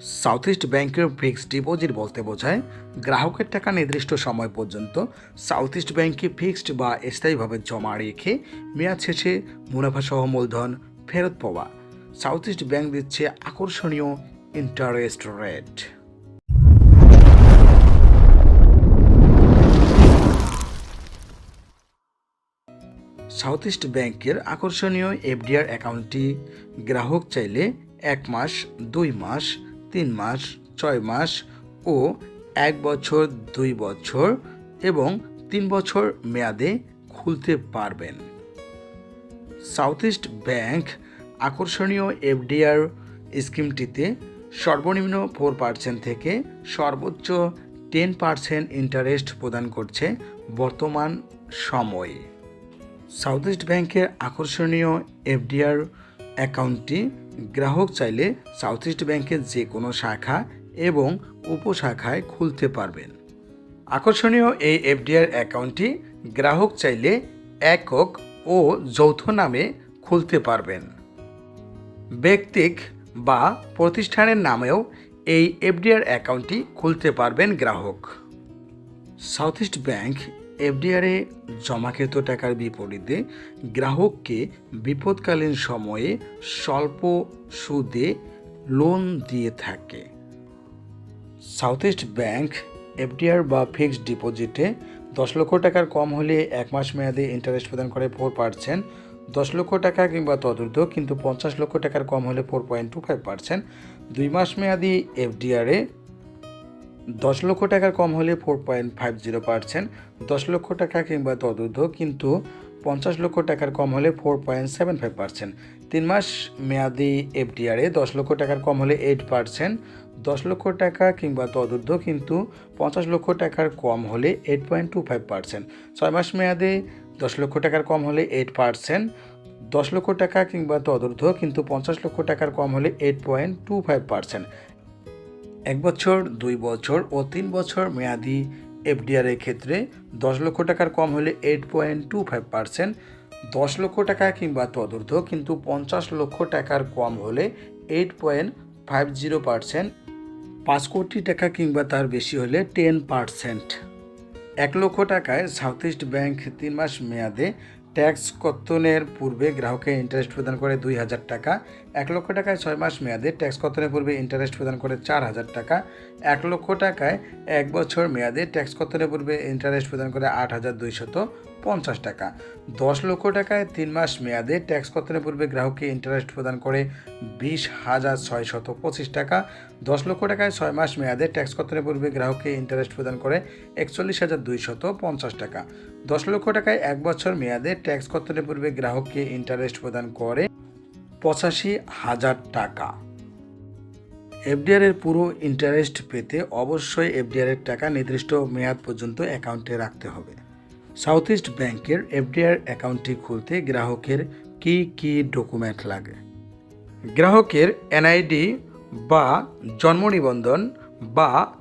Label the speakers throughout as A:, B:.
A: South East ব্যাংকের fixed deposit বলতে বোঝায় গ্রাহকের টাকা নির্দিষ্ট সময় পর্যন্ত সাউথ ইস্ট ব্যাংকে ফিক্সড বা স্থায়ীভাবে জমা রেখে মেয়াদ শেষে মুনাফাসহ মূলধন ফেরত পাওয়া। সাউথ ইস্ট ব্যাংক দিচ্ছে আকর্ষণীয় ইন্টারেস্ট রেট সাউথ ইস্ট ব্যাংকের আকর্ষণীয় এফডিআর অ্যাকাউন্টটি গ্রাহক চাইলে এক মাস, দুই মাস তিন মাস, ছয় মাস ও এক বছর, দুই বছর এবং তিন বছর মেয়াদে খুলতে পারবেন। সাউথ ইস্ট ব্যাংক আকর্ষণীয় এফডিআর স্কিমটিতে সর্বনিম্ন ফোর পার্সেন্ট থেকে সর্বোচ্চ টেন পার্সেন্ট ইন্টারেস্ট প্রদান করছে বর্তমান সময়ে। সাউথ ইস্ট ব্যাংকের আকর্ষণীয় এফডিআর অ্যাকাউন্টটি গ্রাহক চাইলে সাউথ ইস্ট ব্যাংকের যে কোনো শাখা এবং উপশাখায় খুলতে পারবেন। আকর্ষণীয় এই এফডিআর অ্যাকাউন্টটি গ্রাহক চাইলে একক ও যৌথ নামে খুলতে পারবেন। ব্যক্তিক বা প্রতিষ্ঠানের নামেও এই এফডিআর অ্যাকাউন্টটি খুলতে পারবেন গ্রাহক। সাউথ ইস্ট ব্যাংক এফডিআরে জমাকৃত টাকার বিপরীতে গ্রাহককে বিপদকালীন সময়ে স্বল্প সুদে লোন দিয়ে থাকে। সাউথ ইস্ট ব্যাংক এফডিআর বা ফিক্সড ডিপোজিটে দশ লক্ষ টাকার কম হলে এক মাস মেয়াদে ইন্টারেস্ট প্রদান করে ফোর পার্সেন্ট, দশ লক্ষ টাকা কিংবা তদূর্ধ্ব কিন্তু পঞ্চাশ লক্ষ টাকার কম হলে four point two five percent. দুই মাস মেয়াদি এফডিআরে দশ লক্ষ টাকার কম হলে four point five zero percent দশ লক্ষ টাকা কিংবা তদূর্ধ্ব কিন্তু পঞ্চাশ লক্ষ টাকার কম হলে four point seven five percent তিন মাস মেয়াদি এফডিআরে দশ লক্ষ টাকার কম হলে এইট পার্সেন্ট দশ লক্ষ টাকা কিংবা তদূর্ধ্ব কিন্তু পঞ্চাশ লক্ষ টাকার কম হলে eight point two five percent ছয় মাস মেয়াদে দশ লক্ষ টাকার কম হলে এইট পার্সেন্ট দশ লক্ষ টাকা কিংবা তদূর্ধ্ব কিন্তু পঞ্চাশ লক্ষ টাকার কম হলে eight point two five percent এক বছর, দুই বছর ও তিন বছর মেয়াদি এফডিআর এর ক্ষেত্রে দশ লক্ষ টাকার কম হলে eight point two five percent দশ লক্ষ টাকা কিংবা তদূর্ধ্ব কিন্তু পঞ্চাশ লক্ষ টাকার কম হলে eight point five zero percent পাঁচ কোটি টাকা কিংবা তার বেশি হলে টেন পার্সেন্ট এক লক্ষ টাকায় সাউথ ইস্ট ব্যাংক তিন মাস মেয়াদে ট্যাক্স কর্তনের পূর্বে গ্রাহককে ইন্টারেস্ট প্রদান করে দুই হাজার টাকা, এক লক্ষ টাকায় ছয় মাস মেয়াদে ট্যাক্স কর্তনের পূর্বে ইন্টারেস্ট প্রদান করে চার হাজার টাকা, এক লক্ষ টাকায় এক বছর মেয়াদে ট্যাক্স কর্তনের পূর্বে ইন্টারেস্ট প্রদান করে আট হাজার দুইশত পঞ্চাশ টাকা। দশ লক্ষ টাকায় তিন মাস মেয়াদে ট্যাক্স কর্তনের পূর্বে গ্রাহককে ইন্টারেস্ট প্রদান করে? বিশ হাজার ছয়শত পঁচিশ টাকা। দশ লক্ষ টাকায় ছয় মাস মেয়াদে ট্যাক্স কর্তনের পূর্বে গ্রাহককে ইন্টারেস্ট প্রদান করে? একচল্লিশ হাজার দুইশত পঞ্চাশ টাকা। দশ লক্ষ টাকায় এক বছর মেয়াদে ট্যাক্স কর্তনের পূর্বে গ্রাহককে ইন্টারেস্ট প্রদান করে? পঁচাশি হাজার টাকা। এফডিআর এর পুরো ইন্টারেস্ট পেতে অবশ্যই এফডিআর এর টাকা নির্দিষ্ট মেয়াদ পর্যন্ত অ্যাকাউন্টে রাখতে হবে। সাউথ ইস্ট ব্যাংকের এফডিআর অ্যাকাউন্টটি খুলতে গ্রাহকের কি কি ডকুমেন্ট লাগে? গ্রাহকের এনআইডি বা জন্ম নিবন্ধন বা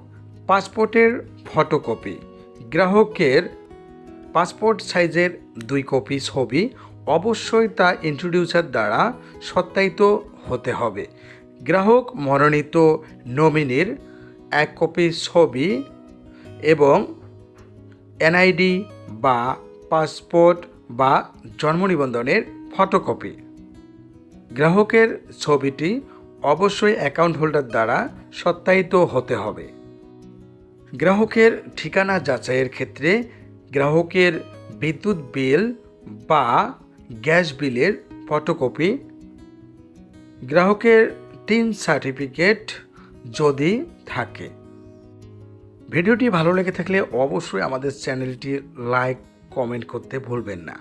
A: পাসপোর্টের ফটোকপি গ্রাহকের পাসপোর্ট সাইজের দুই কপি ছবি অবশ্যই তা ইন্ট্রোডিউসার দ্বারা সত্যায়িত হতে হবে। গ্রাহক মনোনীত নমিনির এক কপি ছবি এবং এনআইডি বা পাসপোর্ট বা জন্ম নিবন্ধনের ফটোকপি। গ্রাহকের ছবিটি অবশ্যই অ্যাকাউন্ট হোল্ডার দ্বারা সত্যায়িত হতে হবে। গ্রাহকের ঠিকানা যাচাইয়ের ক্ষেত্রে গ্রাহকের বিদ্যুৎ বিল বা গ্যাস বিলের ফটোকপি। গ্রাহকের টিন সার্টিফিকেট যদি থাকে ভিডিওটি ভালো লেগে থাকলে অবশ্যই আমাদের চ্যানেলটি লাইক কমেন্ট করতে ভুলবেন না।